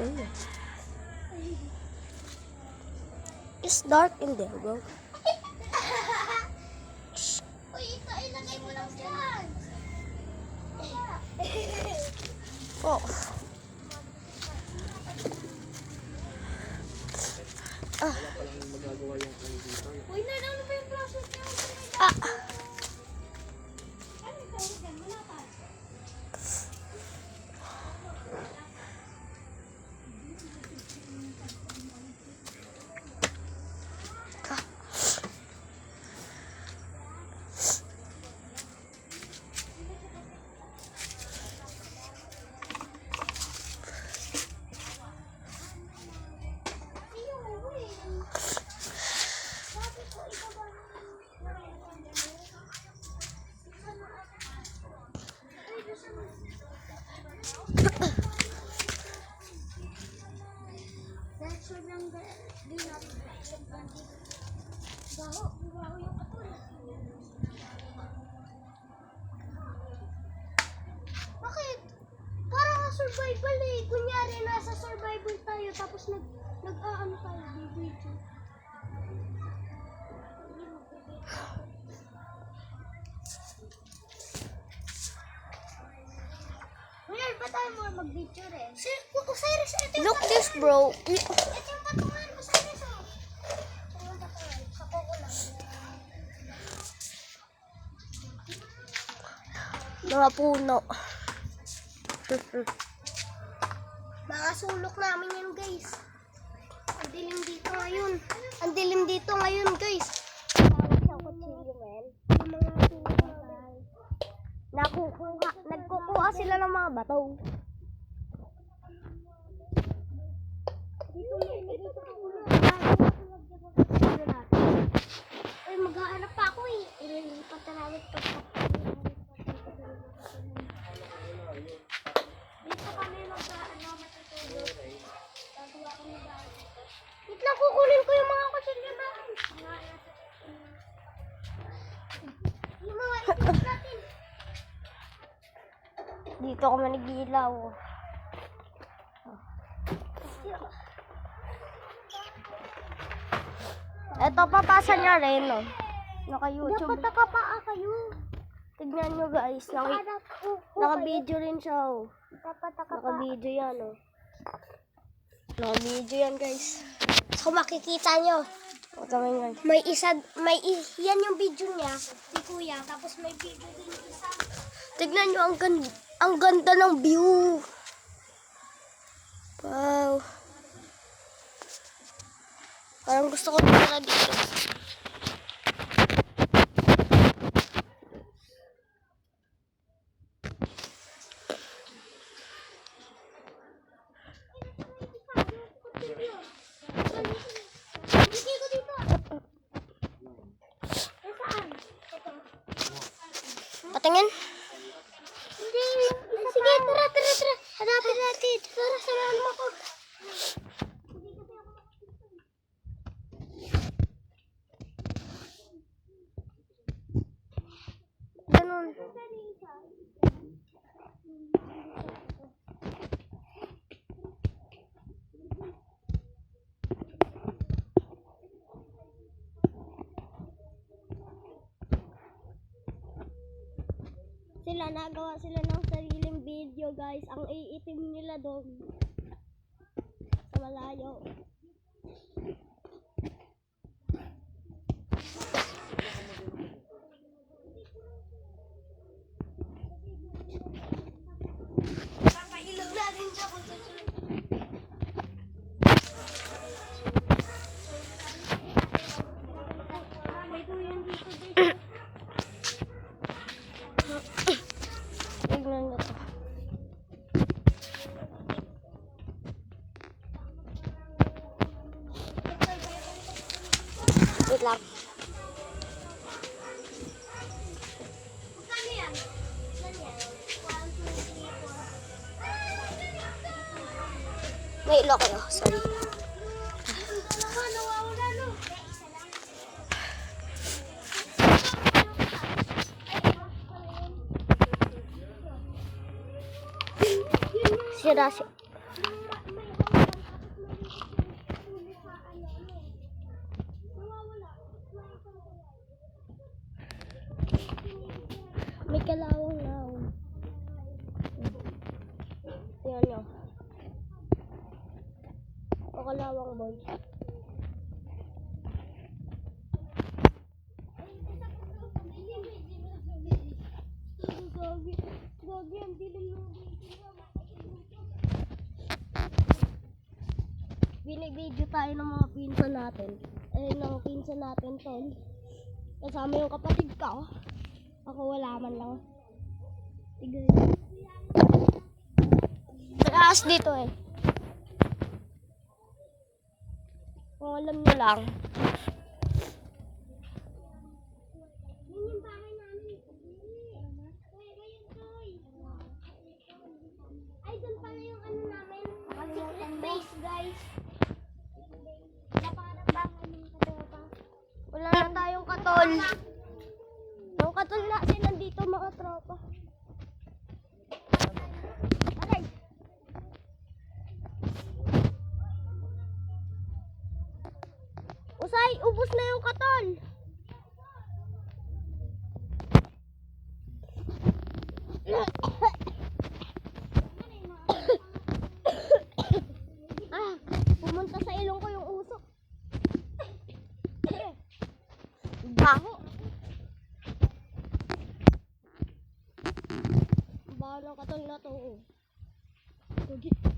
it? It's dark in there, bro. Uy, ito, ilagay mo lang dyan. Oh. Ah. Uy, na, ano ba yung process niya? Ah. Survival eh. Kunyari, nasa survival tayo tapos nag, nag-aano tayo, video. Kuya, ba tayo mo mag-video rin? Si, Osiris, ito yung Look this, bro. ito yung patungan akin, oh. Ito yung patungan. Sa koko lang. Mga puno. Mga sulok namin yan, guys. Ang dilim dito ngayon. Ang dilim dito ngayon, guys. Nakukuha, nagkukuha sila ng mga bato. Dito may ilagay sa ulo. Ay, Dito kami nagilaw. Ito, papasa niya rin, no? Naka-YouTube. Dapat nakapaa kayo. Tignan nyo, guys. Naka, naka-video rin siya, oh. Dapat nakapaa. Naka-video yan, oh. Naka-video yan, guys. So makikita nyo, nga guys. may isa, may yan yung video niya, si Kuya, tapos may video din yung isa. Tignan nyo, ang ganda, ang ganda ng view. Wow. Parang gusto ko tumira dito. Patingin. Sila nagawa sila ng sariling video guys. Ang iitim nila doon. Sa malayo. May ilo kayo. Sorry. Yung dalawa, nawawala, no? Isa lang. Sira si... May kalawang na. oh. Tingnan nyo. O kalawang boy. Gagi, ang Binibideo tayo ng mga pinsan natin. Eh, ng pinsan natin, tol. Kasama yung kapatid ko. Ako wala man lang. Tigil. May dito eh. Kung alam nyo lang. Yun yung bahay namin. Uy, ayun, Toy. Ay, doon pala yung ano namin. Secret base, guys. Wala pa ng bahay ng katopa. Wala na tayong katol. Yung katol na sila dito mga tropa. Aray! Usay, ubos na yung katol. ah, pumunta sa ilong ko yung usok. Baho. Baho ng katol na to. oh. Gagi.